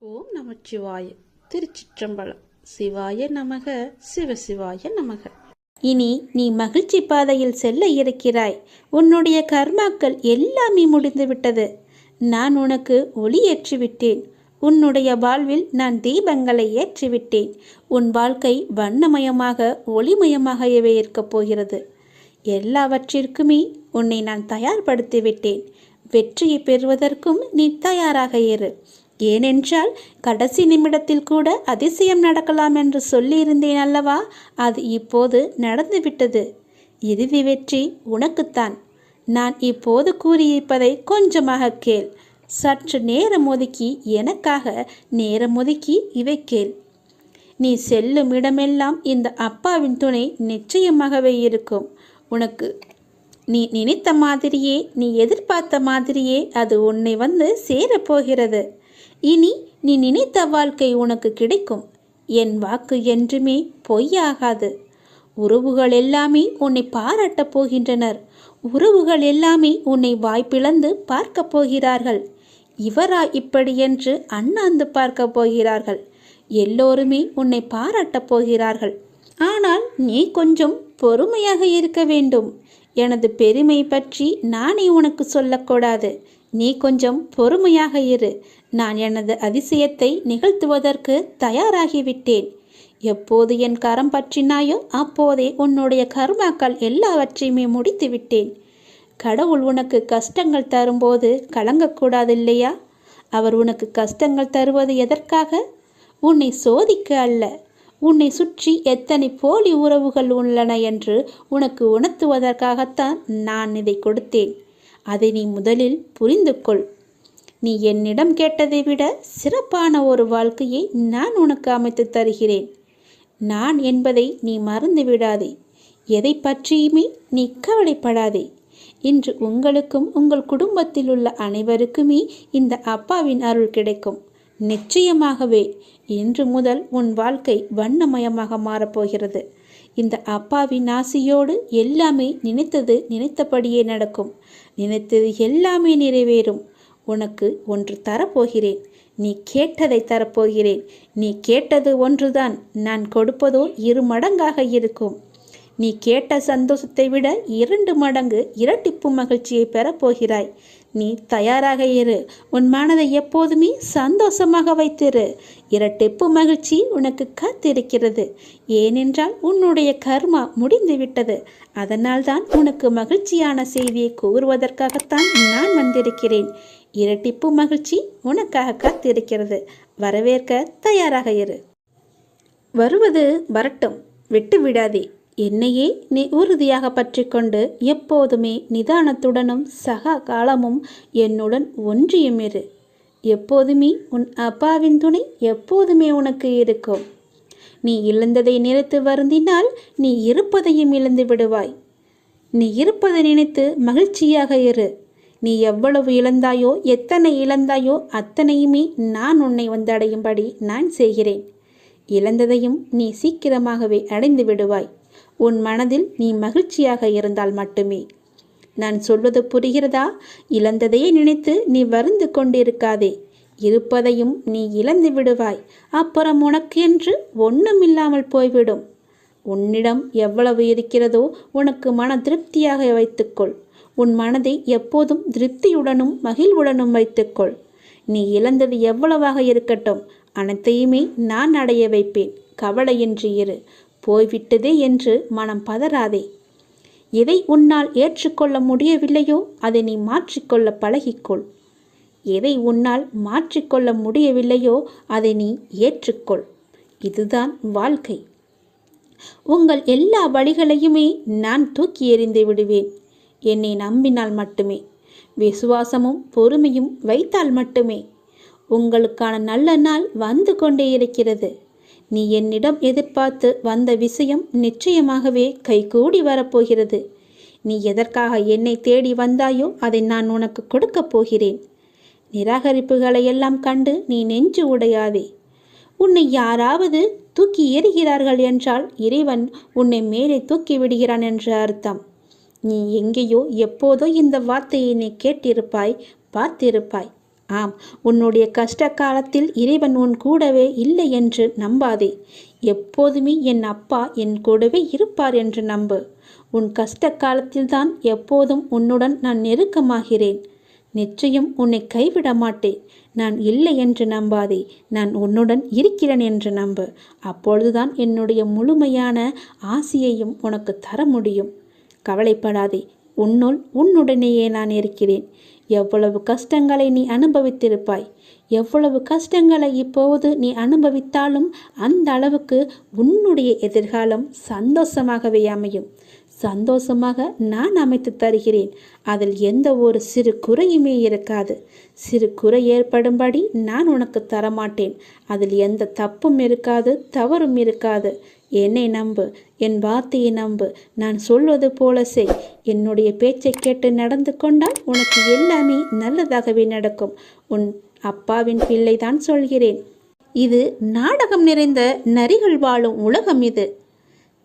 ஓம் நமச்சிவாய. திருச்சிற்றம்பலம். சிவாய நமக. சிவசிவாய நமக. இனி நீ மகிழ்ச்சி பாதையில் செல்ல இருக்கிறாய். உன்னுடைய கர்மாக்கள் எல்லாமே முடிந்துவிட்டது. நான் உனக்கு ஒளி ஏற்றிவிட்டேன். உன்னுடைய வாழ்வில் நான் தீபங்களை ஏற்றிவிட்டேன். உன் வாழ்க்கை வண்ணமயமாக ஒளிமயமாகவே இருக்கப் போகிறது. எல்லாவற்றிற்குமே உன்னை நான் தயார்படுத்தி விட்டேன் வெற்றியை பெறுவதற்கும் நீ தயாராக இரு. ஏனென்றால் கடைசி நிமிடத்தில் கூட அதிசயம் நடக்கலாம் என்று சொல்லியிருந்தேன் அல்லவா? அது இப்போது நடந்துவிட்டது. இறுதி வெற்றி. உனக்குத்தான். நான் இப்போது கூறியிருப்பதை கொஞ்சமாக கேள். சற்று நேரம் ஒதுக்கி எனக்காக நேரம் ஒதுக்கி இவை கேள். நீ செல்லும் இடமெல்லாம் இந்த அப்பாவின் துணை நிச்சயமாகவே இருக்கும். உனக்கு நீ நினைத்த மாதிரியே நீ எதிர்பார்த்த மாதிரியே அது உன்னை வந்து சேரப்போகிறது. இனி நீ நினைத்த வாழ்க்கை உனக்கு கிடைக்கும். என் வாக்கு என்றுமே பொய்யாகாது. உறவுகள் எல்லாமே உன்னை பாராட்டப் போகின்றனர். உறவுகள் எல்லாமே உன்னை வாய்ப்பிழந்து பார்க்கப் போகிறார்கள். இவரா இப்படி என்று அண்ணாந்து பார்க்கப் போகிறார்கள். எல்லோருமே உன்னை பாராட்டப் போகிறார்கள். ஆனால் நீ கொஞ்சம் பொறுமையாக இருக்க வேண்டும். எனது பெருமை பற்றி நானே உனக்கு சொல்லக்கூடாது. நீ கொஞ்சம் பொறுமையாக இரு. நான் எனது அதிசயத்தை நிகழ்த்துவதற்கு தயாராகிவிட்டேன். எப்போது என் கரம் பற்றினாயோ அப்போதே உன்னுடைய கர்மாக்கள் எல்லாவற்றையுமே முடித்து விட்டேன் கடவுள் உனக்கு கஷ்டங்கள் தரும்போது கலங்கக்கூடாது இல்லையா அவர் உனக்கு கஷ்டங்கள் தருவது எதற்காக? உன்னை சோதிக்க அல்ல. உன்னை சுற்றி எத்தனை போலி உறவுகள் உள்ளன என்று உனக்கு உணர்த்துவதற்காகத்தான் நான் இதை கொடுத்தேன். அதை நீ முதலில் புரிந்து கொள். நீ என்னிடம் கேட்டதை விட சிறப்பான ஒரு வாழ்க்கையை நான் உனக்கு அமைத்து தருகிறேன். நான் என்பதை நீ மறந்து விடாதே. எதை பற்றியுமே நீ கவலைப்படாதே. இன்று உங்களுக்கும் உங்கள் குடும்பத்தில் உள்ள அனைவருக்குமே இந்த அப்பாவின் அருள் கிடைக்கும். நிச்சயமாகவே இன்று முதல் உன் வாழ்க்கை வண்ணமயமாக மாறப்போகிறது. இந்த அப்பாவின் நாசியோடு எல்லாமே நினைத்தது நினைத்தபடியே நடக்கும். நினைத்தது எல்லாமே நிறைவேறும். உனக்கு ஒன்று தரப்போகிறேன். நீ கேட்டதை தரப்போகிறேன். நீ கேட்டது ஒன்றுதான். நான் கொடுப்பதோ இரு மடங்காக இருக்கும். நீ கேட்ட சந்தோஷத்தை விட இரண்டு மடங்கு இரட்டிப்பு மகிழ்ச்சியை பெறப்போகிறாய். நீ தயாராக இரு. உன் மனதை எப்போதுமே சந்தோஷமாக வைத்திரு. இரட்டிப்பு மகிழ்ச்சி உனக்கு காத்திருக்கிறது. ஏனென்றால் உன்னுடைய கர்மா முடிந்துவிட்டது. அதனால்தான் உனக்கு மகிழ்ச்சியான செய்தியை கூறுவதற்காகத்தான் நான் வந்திருக்கிறேன். இரட்டிப்பு மகிழ்ச்சி உனக்காக காத்திருக்கிறது. வரவேற்க தயாராக இரு. வருவது வரட்டும். விட்டு விடாதே என்னையே நீ உறுதியாக பற்றிக்கொண்டு எப்போதுமே நிதானத்துடனும் சக காலமும் என்னுடன் ஒன்றியும் இரு. எப்போதுமே உன் அப்பாவின் துணை எப்போதுமே உனக்கு இருக்கும். நீ இழந்ததை நினைத்து வருந்தினால் நீ இருப்பதையும் இழந்து விடுவாய். நீ இருப்பதை நினைத்து மகிழ்ச்சியாக இரு. நீ எவ்வளவு இழந்தாயோ எத்தனை இழந்தாயோ அத்தனையுமே நான் உன்னை வந்தடையும்படி நான் செய்கிறேன். இழந்ததையும் நீ சீக்கிரமாகவே அடைந்து விடுவாய். உன் மனதில் நீ மகிழ்ச்சியாக இருந்தால் மட்டுமே. நான் சொல்வது புரிகிறதா? இழந்ததையே நினைத்து நீ வருந்து கொண்டிருக்காதே. இருப்பதையும் நீ இழந்து விடுவாய். அப்புறம் உனக்கு என்று ஒன்றுமில்லாமல் போய்விடும். உன்னிடம் எவ்வளவு இருக்கிறதோ உனக்கு மன திருப்தியாக வைத்துக்கொள். உன் மனதை எப்போதும் திருப்தியுடனும் மகிழ்வுடனும் வைத்துக்கொள். நீ இழந்தது எவ்வளவாக இருக்கட்டும் அனைத்தையுமே நான் அடைய வைப்பேன். கவலையின்றி இரு. போய்விட்டதே என்று மனம் பதறாதே. எதை உன்னால் ஏற்றுக்கொள்ள முடியவில்லையோ? அதை நீ மாற்றிக்கொள்ள பழகிக்கொள். எதை உன்னால் மாற்றிக்கொள்ள முடியவில்லையோ? அதை நீ ஏற்றுக்கொள். இதுதான் வாழ்க்கை. உங்கள் எல்லா வழிகளையுமே நான் தூக்கி எறிந்து விடுவேன். என்னை நம்பினால் மட்டுமே. விசுவாசமும் பொறுமையும் வைத்தால் மட்டுமே. உங்களுக்கான நல்ல நாள் வந்து கொண்டே இருக்கிறது. நீ என்னிடம் எதிர்பார்த்து வந்த விஷயம் நிச்சயமாகவே கைகூடி வரப்போகிறது. நீ எதற்காக என்னை தேடி வந்தாயோ அதை நான் உனக்கு கொடுக்கப் போகிறேன். நிராகரிப்புகளை எல்லாம் கண்டு நீ நெஞ்சு உடையாதே. உன்னை யாராவது தூக்கி எறிகிறார்கள் என்றால் இறைவன் உன்னை மேலே தூக்கி விடுகிறான் என்று அர்த்தம். நீ எங்கேயோ எப்போதோ இந்த வார்த்தையை நீ கேட்டிருப்பாய் பார்த்திருப்பாய். ஆம் உன்னுடைய கஷ்ட காலத்தில் இறைவன் உன் கூடவே இல்லை என்று நம்பாதே. எப்போதுமே என் அப்பா என் கூடவே இருப்பார் என்று நம்பு. உன் கஷ்ட காலத்தில்தான் எப்போதும் உன்னுடன் நான் நெருக்கமாகிறேன். நிச்சயம் உன்னை கைவிட மாட்டேன். நான் இல்லை என்று நம்பாதே. நான் உன்னுடன் இருக்கிறேன் என்று நம்பு. அப்பொழுதுதான் என்னுடைய முழுமையான ஆசியையும் உனக்கு தர முடியும். கவலைப்படாதே. உன்னுள் உன்னுடனேயே நான் இருக்கிறேன். எவ்வளவு கஷ்டங்களை நீ அனுபவித்திருப்பாய்? எவ்வளவு கஷ்டங்களை இப்போது நீ அனுபவித்தாலும் அந்த அளவுக்கு உன்னுடைய எதிர்காலம் சந்தோஷமாகவே அமையும். சந்தோஷமாக நான் அமைத்து தருகிறேன். அதில் எந்த ஒரு சிறு குறையுமே இருக்காது. சிறு குறை ஏற்படும்படி நான் உனக்கு தரமாட்டேன். அதில் எந்த தப்பும் இருக்காது தவறும் இருக்காது. என்னை நம்பு என் வார்த்தையை நம்பு. நான் சொல்வது போல செய். என்னுடைய பேச்சை கேட்டு நடந்து கொண்டால் உனக்கு எல்லாமே நல்லதாகவே நடக்கும். உன் அப்பாவின் பிள்ளைதான் சொல்கிறேன். இது நாடகம் நிறைந்த நரிகள் வாழும் உலகம் இது.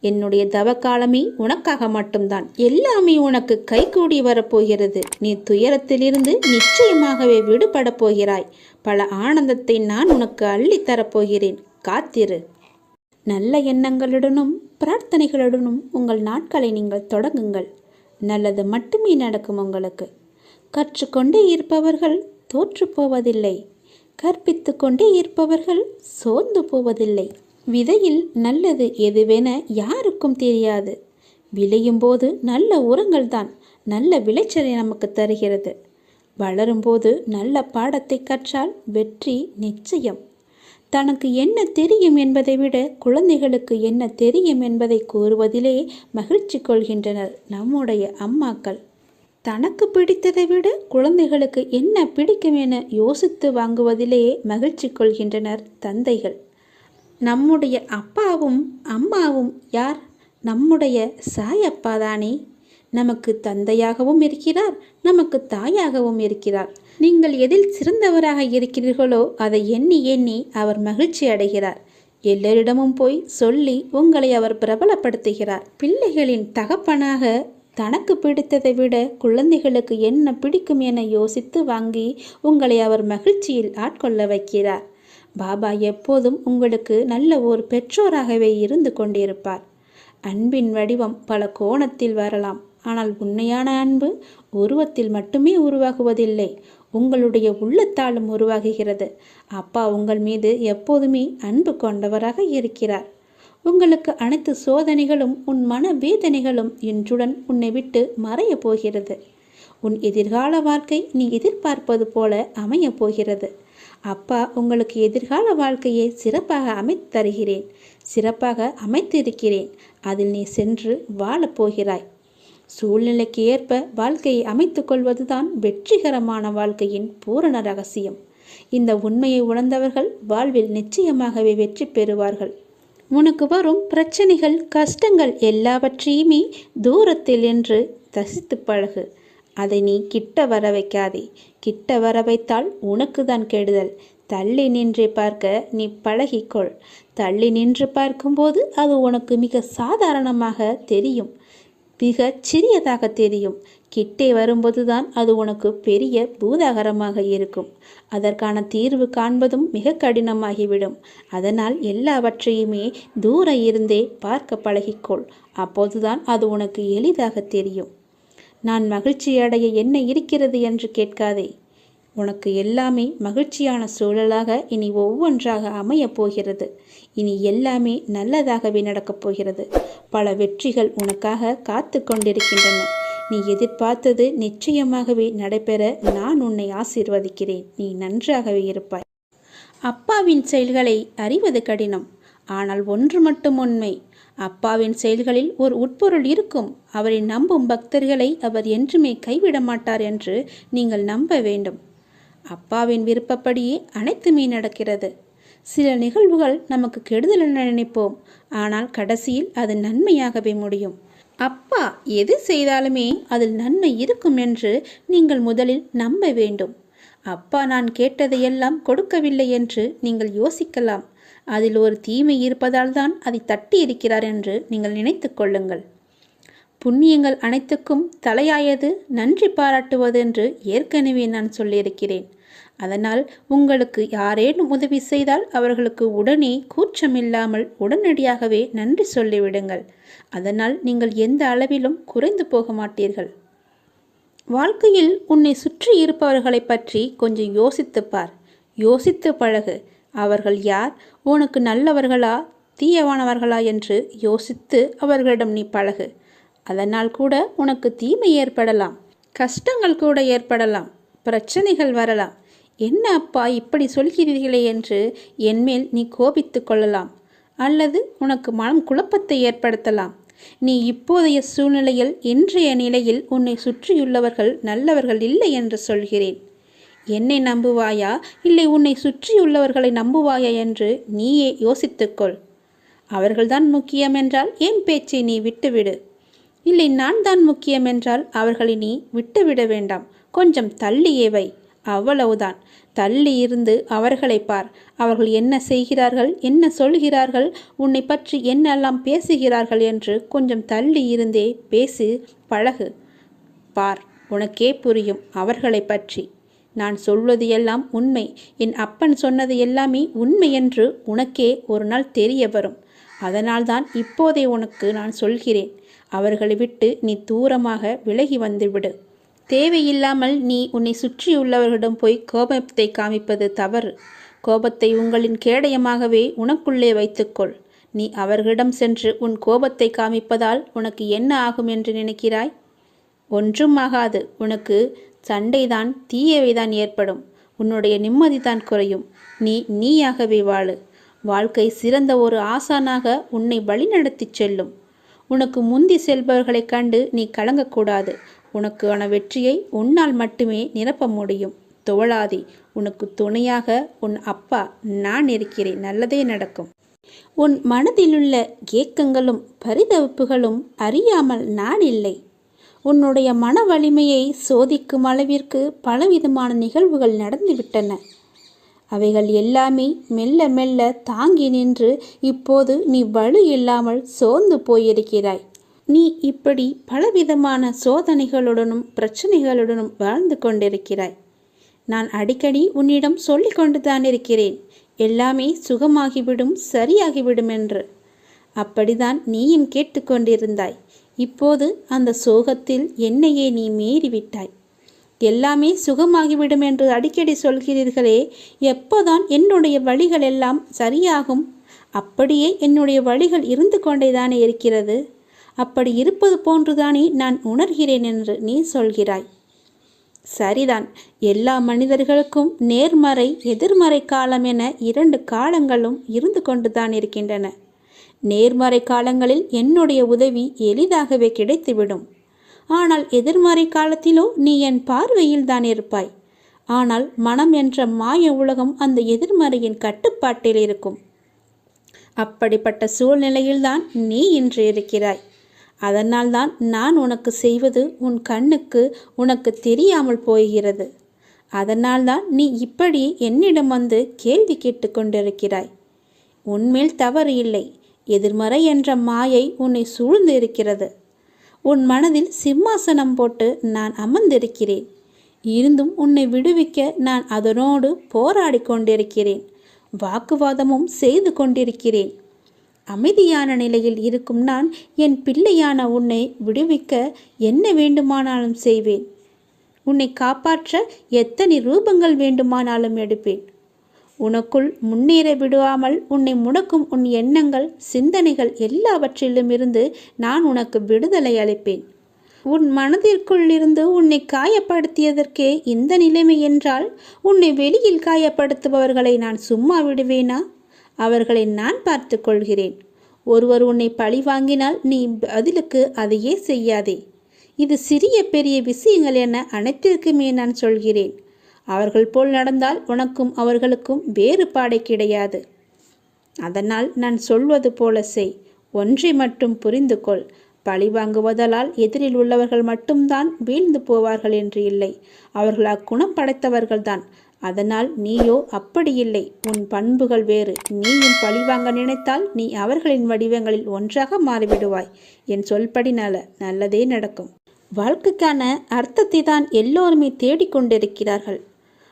என்னுடைய தவக்காலமே உனக்காக மட்டும்தான். எல்லாமே உனக்கு கைகூடி வரப்போகிறது. நீ துயரத்திலிருந்து நிச்சயமாகவே விடுபடப் போகிறாய். பல ஆனந்தத்தை நான் உனக்கு அள்ளித் தரப்போகிறேன். காத்திரு. நல்ல எண்ணங்களுடனும் பிரார்த்தனைகளுடனும் உங்கள் நாட்களை நீங்கள் தொடங்குங்கள். நல்லது மட்டுமே நடக்கும் உங்களுக்கு. கற்றுக்கொண்டே இருப்பவர்கள் தோற்று போவதில்லை. கற்பித்து கொண்டே இருப்பவர்கள் சோர்ந்து போவதில்லை. விதையில் நல்லது எதுவென யாருக்கும் தெரியாது. விளையும் போது நல்ல உரங்கள் தான் நல்ல விளைச்சலை நமக்கு தருகிறது. வளரும்போது நல்ல பாடத்தை கற்றால் வெற்றி நிச்சயம். தனக்கு என்ன தெரியும் என்பதை விட குழந்தைகளுக்கு என்ன தெரியும் என்பதை கூறுவதிலே மகிழ்ச்சி கொள்கின்றனர் நம்முடைய அம்மாக்கள். தனக்கு பிடித்ததை விட குழந்தைகளுக்கு என்ன பிடிக்கும் என யோசித்து வாங்குவதிலேயே மகிழ்ச்சி கொள்கின்றனர் தந்தைகள். நம்முடைய அப்பாவும் அம்மாவும் யார்? நம்முடைய சாயப்பா தானே. நமக்கு தந்தையாகவும் இருக்கிறார் நமக்கு தாயாகவும் இருக்கிறார். நீங்கள் எதில் சிறந்தவராக இருக்கிறீர்களோ அதை எண்ணி எண்ணி அவர் மகிழ்ச்சி அடைகிறார். எல்லோரிடமும் போய் சொல்லி உங்களை அவர் பிரபலப்படுத்துகிறார். பிள்ளைகளின் தகப்பனாக தனக்கு பிடித்ததை விட குழந்தைகளுக்கு என்ன பிடிக்கும் என யோசித்து வாங்கி உங்களை அவர் மகிழ்ச்சியில் ஆட்கொள்ள வைக்கிறார். பாபா எப்போதும் உங்களுக்கு நல்ல ஒரு பெற்றோராகவே இருந்து கொண்டிருப்பார். அன்பின் வடிவம் பல கோணத்தில் வரலாம். ஆனால் உண்மையான அன்பு உருவத்தில் மட்டுமே உருவாகுவதில்லை. உங்களுடைய உள்ளத்தாலும் உருவாகுகிறது. அப்பா உங்கள் மீது எப்போதுமே அன்பு கொண்டவராக இருக்கிறார். உங்களுக்கு அனைத்து சோதனைகளும் உன் மன வேதனைகளும் இன்றுடன் உன்னை விட்டு மறைய போகிறது. உன் எதிர்கால வாழ்க்கை நீ எதிர்பார்ப்பது போல அமையப் போகிறது. அப்பா உங்களுக்கு எதிர்கால வாழ்க்கையை சிறப்பாக அமைத்து தருகிறேன். சிறப்பாக அமைத்திருக்கிறேன். அதில் நீ சென்று வாழப்போகிறாய் சூழ்நிலைக்கு ஏற்ப வாழ்க்கையை அமைத்துக் கொள்வதுதான் வெற்றிகரமான வாழ்க்கையின் பூரண ரகசியம். இந்த உண்மையை உணர்ந்தவர்கள் வாழ்வில் நிச்சயமாகவே வெற்றி பெறுவார்கள். உனக்கு வரும் பிரச்சனைகள் கஷ்டங்கள் எல்லாவற்றையுமே தூரத்தில் என்று தசித்து பழகு. அதை நீ கிட்ட வர வைக்காதே கிட்ட வர வைத்தால் உனக்கு தான் கெடுதல். தள்ளி நின்று பார்க்க நீ பழகிக்கொள். தள்ளி நின்று பார்க்கும்போது அது உனக்கு மிக சாதாரணமாக தெரியும். மிக சிறியதாக தெரியும். கிட்டே வரும்போதுதான் அது உனக்கு பெரிய பூதாகரமாக இருக்கும். அதற்கான தீர்வு காண்பதும் மிக கடினமாகிவிடும். அதனால் எல்லாவற்றையுமே தூர இருந்தே பார்க்க பழகிக்கொள். அப்போதுதான் அது உனக்கு எளிதாக தெரியும். நான் மகிழ்ச்சி அடைய என்ன இருக்கிறது என்று கேட்காதே. உனக்கு எல்லாமே மகிழ்ச்சியான சூழலாக இனி ஒவ்வொன்றாக அமையப் போகிறது. இனி எல்லாமே நல்லதாகவே நடக்கப் போகிறது. பல வெற்றிகள் உனக்காக காத்து கொண்டிருக்கின்றன. நீ எதிர்பார்த்தது நிச்சயமாகவே நடைபெற நான் உன்னை ஆசீர்வதிக்கிறேன். நீ நன்றாகவே இருப்பாய். அப்பாவின் செயல்களை அறிவது கடினம். ஆனால் ஒன்று மட்டும் உண்மை. அப்பாவின் செயல்களில் ஒரு உட்பொருள் இருக்கும். அவரை நம்பும் பக்தர்களை அவர் என்றுமே கைவிட மாட்டார் என்று நீங்கள் நம்ப வேண்டும். அப்பாவின் விருப்பப்படியே அனைத்துமே நடக்கிறது. சில நிகழ்வுகள் நமக்கு கெடுதல் என நினைப்போம். ஆனால் கடைசியில் அது நன்மையாகவே முடியும். அப்பா எது செய்தாலுமே அதில் நன்மை இருக்கும் என்று நீங்கள் முதலில் நம்ப வேண்டும். அப்பா நான் கேட்டதையெல்லாம் கொடுக்கவில்லை என்று நீங்கள் யோசிக்கலாம். அதில் ஒரு தீமை இருப்பதால் தான் அதை தட்டி இருக்கிறார் என்று நீங்கள் நினைத்து கொள்ளுங்கள். புண்ணியங்கள் அனைத்துக்கும் தலையாயது நன்றி பாராட்டுவது என்று ஏற்கனவே நான் சொல்லியிருக்கிறேன். அதனால் உங்களுக்கு யாரேனும் உதவி செய்தால் அவர்களுக்கு உடனே கூச்சமில்லாமல் உடனடியாகவே நன்றி சொல்லிவிடுங்கள். அதனால் நீங்கள் எந்த அளவிலும் குறைந்து போக மாட்டீர்கள். வாழ்க்கையில் உன்னை சுற்றி இருப்பவர்களை பற்றி கொஞ்சம் யோசித்துப் பார். யோசித்து பழகு அவர்கள் யார் உனக்கு நல்லவர்களா தீயவானவர்களா என்று யோசித்து அவர்களிடம் நீ பழகு. அதனால் கூட உனக்கு தீமை ஏற்படலாம் கஷ்டங்கள் கூட ஏற்படலாம் பிரச்சனைகள் வரலாம். என்ன அப்பா இப்படி சொல்கிறீர்களே என்று என்மேல் நீ கோபித்து கொள்ளலாம் அல்லது உனக்கு மனம் குழப்பத்தை ஏற்படுத்தலாம். நீ இப்போதைய சூழ்நிலையில் இன்றைய நிலையில் உன்னை சுற்றியுள்ளவர்கள் நல்லவர்கள் இல்லை என்று சொல்கிறேன். என்னை நம்புவாயா? இல்லை உன்னை சுற்றியுள்ளவர்களை நம்புவாயா என்று நீயே யோசித்துக்கொள். அவர்கள்தான் முக்கியம் என்றால் என் பேச்சை நீ விட்டுவிடு? இல்லை நான் தான் முக்கியம் என்றால் அவர்களை நீ விட்டுவிட வேண்டாம். கொஞ்சம் தள்ளியே வை. அவ்வளவுதான். தள்ளி இருந்து அவர்களை பார். அவர்கள் என்ன செய்கிறார்கள்? என்ன சொல்கிறார்கள்? உன்னை பற்றி என்னெல்லாம் பேசுகிறார்கள் என்று கொஞ்சம் தள்ளி இருந்தே பேசி பழகு. பார். உனக்கே புரியும் அவர்களை பற்றி. நான் சொல்வது எல்லாம் உண்மை. என் அப்பன் சொன்னது எல்லாமே உண்மை என்று உனக்கே ஒரு நாள் தெரிய வரும். அதனால்தான் இப்போதே உனக்கு நான் சொல்கிறேன். அவர்களை விட்டு நீ தூரமாக விலகி வந்துவிடு. தேவையில்லாமல் நீ உன்னை சுற்றியுள்ளவர்களிடம் போய் கோபத்தை காமிப்பது தவறு. கோபத்தை உங்களின் கேடயமாகவே உனக்குள்ளே வைத்துக்கொள். நீ அவர்களிடம் சென்று உன் கோபத்தை காமிப்பதால் உனக்கு என்ன ஆகும் என்று நினைக்கிறாய்? ஒன்றும் ஆகாது. உனக்கு சண்டைதான் தீயவைதான் ஏற்படும். உன்னுடைய நிம்மதி தான் குறையும். நீ நீயாகவே வாழு. வாழ்க்கை சிறந்த ஒரு ஆசானாக உன்னை வழிநடத்திச் செல்லும். உனக்கு முந்தி செல்பவர்களைக் கண்டு நீ கலங்கக்கூடாது. உனக்கான வெற்றியை உன்னால் மட்டுமே நிரப்ப முடியும். தோழாதே உனக்கு துணையாக உன் அப்பா நான் இருக்கிறேன். நல்லதே நடக்கும். உன் மனதிலுள்ள ஏக்கங்களும் பரிதவிப்புகளும் அறியாமல் நான் இல்லை. உன்னுடைய மன வலிமையை சோதிக்கும் அளவிற்கு பலவிதமான நிகழ்வுகள் நடந்துவிட்டன. அவைகள் எல்லாமே மெல்ல மெல்ல தாங்கி நின்று இப்போது நீ வலு இல்லாமல் சோர்ந்து போயிருக்கிறாய். நீ இப்படி பலவிதமான சோதனைகளுடனும் பிரச்சனைகளுடனும் வாழ்ந்து கொண்டிருக்கிறாய். நான் அடிக்கடி உன்னிடம் சொல்லிக் கொண்டுதான் இருக்கிறேன். எல்லாமே சுகமாகிவிடும் சரியாகிவிடும் என்று. அப்படிதான் நீயும் கேட்டுக்கொண்டிருந்தாய். இப்போது அந்த சோகத்தில் என்னையே நீ மீறிவிட்டாய். எல்லாமே சுகமாகிவிடும் என்று அடிக்கடி சொல்கிறீர்களே எப்போதான் என்னுடைய வழிகள் எல்லாம் சரியாகும்? அப்படியே என்னுடைய வழிகள் இருந்து கொண்டேதானே இருக்கிறது? அப்படி இருப்பது போன்றுதானே நான் உணர்கிறேன் என்று நீ சொல்கிறாய். சரிதான் எல்லா மனிதர்களுக்கும் நேர்மறை எதிர்மறை காலம் என இரண்டு காலங்களும் இருந்து கொண்டுதான் இருக்கின்றன. நேர்மறை காலங்களில் என்னுடைய உதவி எளிதாகவே கிடைத்துவிடும். ஆனால் எதிர்மறை காலத்திலோ நீ என் பார்வையில் தான் இருப்பாய். ஆனால் மனம் என்ற மாய உலகம் அந்த எதிர்மறையின் கட்டுப்பாட்டில் இருக்கும். அப்படிப்பட்ட சூழ்நிலையில்தான் நீ இன்று இருக்கிறாய். அதனால்தான் நான் உனக்கு செய்வது உன் கண்ணுக்கு உனக்கு தெரியாமல் போகிறது. அதனால்தான் நீ இப்படி என்னிடம் வந்து கேள்வி கேட்டுக்கொண்டிருக்கிறாய் உன்மேல் தவறு இல்லை. எதிர்மறை என்ற மாயை உன்னை சூழ்ந்து இருக்கிறது உன் மனதில் சிம்மாசனம் போட்டு நான் அமர்ந்திருக்கிறேன். இருந்தும் உன்னை விடுவிக்க நான் அதனோடு போராடி கொண்டிருக்கிறேன். வாக்குவாதமும் செய்து கொண்டிருக்கிறேன். அமைதியான நிலையில் இருக்கும் நான் என் பிள்ளையான உன்னை விடுவிக்க என்ன வேண்டுமானாலும் செய்வேன். உன்னை காப்பாற்ற எத்தனை ரூபங்கள் வேண்டுமானாலும் எடுப்பேன். உனக்குள் முன்னேற விடாமல் உன்னை முடக்கும் உன் எண்ணங்கள் சிந்தனைகள் எல்லாவற்றிலும் இருந்து நான் உனக்கு விடுதலை அளிப்பேன். உன் மனதிற்குள் இருந்து உன்னை காயப்படுத்தியதற்கே இந்த நிலைமை என்றால் உன்னை வெளியில் காயப்படுத்துபவர்களை நான் சும்மா விடுவேனா? அவர்களை நான் பார்த்து கொள்கிறேன். ஒருவர் உன்னை பழி வாங்கினால் நீ பதிலுக்கு அதையே செய்யாதே. இது சிறிய பெரிய விஷயங்கள் என அனைத்திற்குமே நான் சொல்கிறேன். அவர்கள் போல் நடந்தால் உனக்கும் அவர்களுக்கும் வேறுபாடை கிடையாது. அதனால் நான் சொல்வது போல செய். ஒன்றை மட்டும் புரிந்து கொள். பழி வாங்குவதலால் எதிரில் உள்ளவர்கள் மட்டும்தான் வீழ்ந்து போவார்கள் என்று இல்லை. அவர்கள் அக்குணம் படைத்தவர்கள்தான். அதனால் நீயோ அப்படி இல்லை. உன் பண்புகள் வேறு. நீயும் பழிவாங்க நினைத்தால் நீ அவர்களின் வடிவங்களில் ஒன்றாக மாறிவிடுவாய். என் சொல்படி நல. நல்லதே நடக்கும். வாழ்க்கைக்கான அர்த்தத்தை தான் எல்லோருமே தேடிக்கொண்டிருக்கிறார்கள்.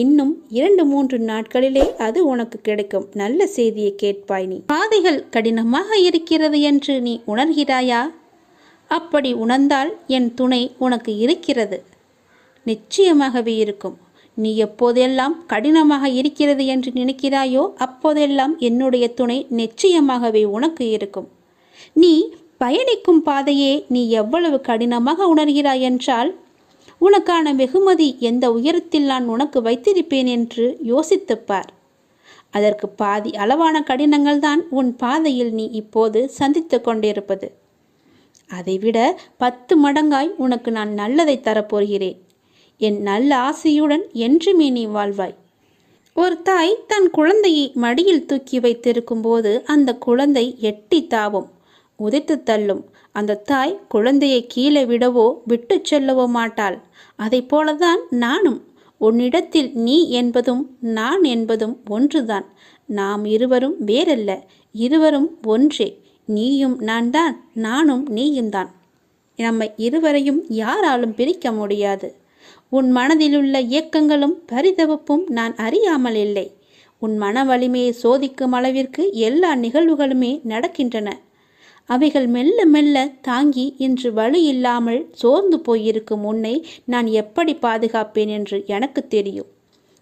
இன்னும் இரண்டு மூன்று நாட்களிலே அது உனக்கு கிடைக்கும். நல்ல செய்தியை கேட்பாய் நீ. பாதைகள் கடினமாக இருக்கிறது என்று நீ உணர்கிறாயா? அப்படி உணர்ந்தால் என் துணை உனக்கு இருக்கிறது. நிச்சயமாகவே இருக்கும். நீ எப்போதெல்லாம் கடினமாக இருக்கிறது என்று நினைக்கிறாயோ அப்போதெல்லாம் என்னுடைய துணை நிச்சயமாகவே உனக்கு இருக்கும். நீ பயணிக்கும் பாதையே நீ எவ்வளவு கடினமாக உணர்கிறாய் என்றால் உனக்கான வெகுமதி எந்த உயரத்தில் நான் உனக்கு வைத்திருப்பேன் என்று யோசித்துப்பார். அதற்கு பாதி அளவான கடினங்கள் தான் உன் பாதையில் நீ இப்போது சந்தித்து கொண்டிருப்பது. அதைவிட பத்து மடங்காய் உனக்கு நான் நல்லதை தரப்போகிறேன். என் நல்ல ஆசையுடன் என்றுமே நீ வாழ்வாய். ஒரு தாய் தன் குழந்தையை மடியில் தூக்கி வைத்திருக்கும் போது அந்த குழந்தை எட்டி தாவும் உதைத்து தள்ளும். அந்த தாய் குழந்தையை கீழே விடவோ விட்டு செல்லவோ மாட்டாள். அதைப் போலதான் நானும். உன்னிடத்தில் நீ என்பதும் நான் என்பதும் ஒன்றுதான். நாம் இருவரும் வேறல்ல. இருவரும் ஒன்றே. நீயும் நான் தான் நானும் நீயும் தான் நம்மை இருவரையும் யாராலும் பிரிக்க முடியாது. உன் மனதிலுள்ள இயக்கங்களும் பரிதவப்பும் நான் அறியாமல் இல்லை. உன் மன வலிமையை சோதிக்கும் அளவிற்கு எல்லா நிகழ்வுகளுமே நடக்கின்றன. அவைகள் மெல்ல மெல்ல தாங்கி இன்று வலி இல்லாமல் சோர்ந்து போயிருக்கும் உன்னை நான் எப்படி பாதுகாப்பேன் என்று எனக்கு தெரியும்.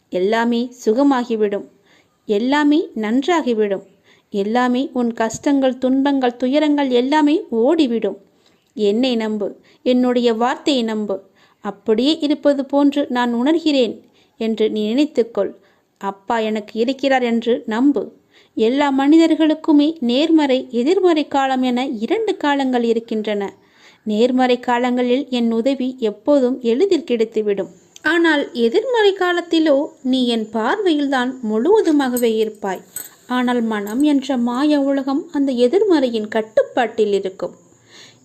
எல்லாமே சுகமாகிவிடும். எல்லாமே நன்றாகிவிடும். எல்லாமே உன் கஷ்டங்கள் துன்பங்கள் துயரங்கள் எல்லாமே ஓடிவிடும். என்னை நம்பு. என்னுடைய வார்த்தையை நம்பு. அப்படியே இருப்பது போன்று நான் உணர்கிறேன் என்று நீ நினைத்துக்கொள். அப்பா எனக்கு இருக்கிறார் என்று நம்பு. எல்லா மனிதர்களுக்குமே நேர்மறை எதிர்மறை காலம் என இரண்டு காலங்கள் இருக்கின்றன. நேர்மறை காலங்களில் என் உதவி எப்போதும் எளிதில் கிடைத்துவிடும். ஆனால் எதிர்மறை காலத்திலோ நீ என் பார்வையில்தான் முழுவதுமாகவே இருப்பாய். ஆனால் மனம் என்ற மாய உலகம் அந்த எதிர்மறையின் கட்டுப்பாட்டில் இருக்கும்.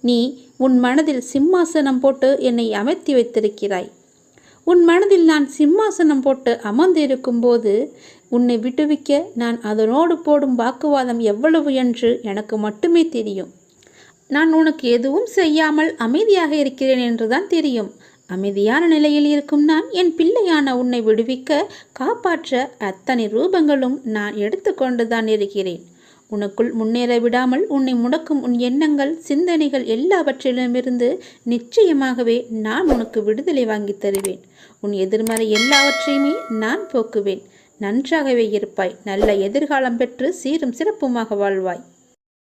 நீ உன் மனதில் சிம்மாசனம் போட்டு என்னை அமர்த்தி வைத்திருக்கிறாய். உன் மனதில் நான் சிம்மாசனம் போட்டு அமர்ந்திருக்கும் போது உன்னை விடுவிக்க நான் அதனோடு போடும் வாக்குவாதம் எவ்வளவு என்று எனக்கு மட்டுமே தெரியும். நான் உனக்கு எதுவும் செய்யாமல் அமைதியாக இருக்கிறேன் என்றுதான் தெரியும். அமைதியான நிலையில் இருக்கும் நான் என் பிள்ளையான உன்னை விடுவிக்க காப்பாற்ற அத்தனை ரூபங்களும் நான் எடுத்துக்கொண்டுதான் இருக்கிறேன். உனக்குள் முன்னேற விடாமல் உன்னை முடக்கும் உன் எண்ணங்கள் சிந்தனைகள் எல்லாவற்றிலுமிருந்து நிச்சயமாகவே நான் உனக்கு விடுதலை வாங்கி தருவேன். உன் எதிர்மறை எல்லாவற்றையுமே நான் போக்குவேன். நன்றாகவே இருப்பாய். நல்ல எதிர்காலம் பெற்று சீரும் சிறப்புமாக வாழ்வாய்.